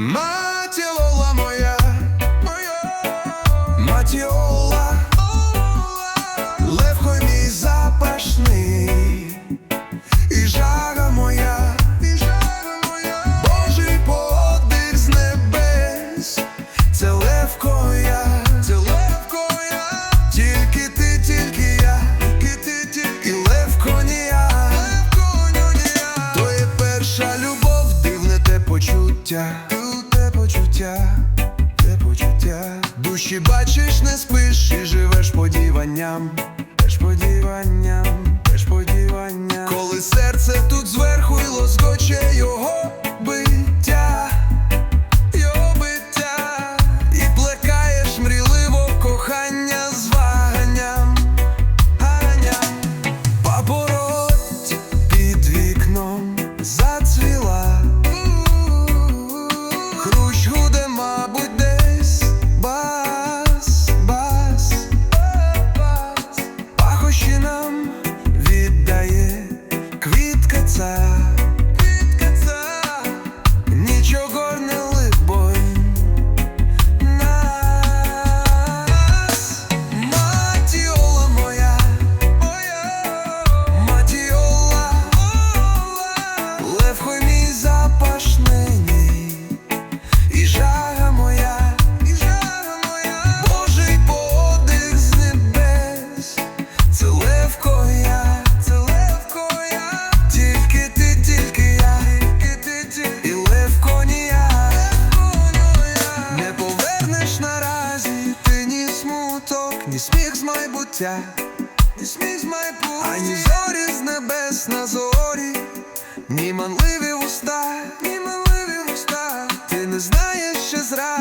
My почуття, це почуття, душі бачиш, не спиш і живеш подіванням. почуття, ані зорі з небес на зорі, ні манливі уста, ні манливі уста, ти не знаєш, що зра.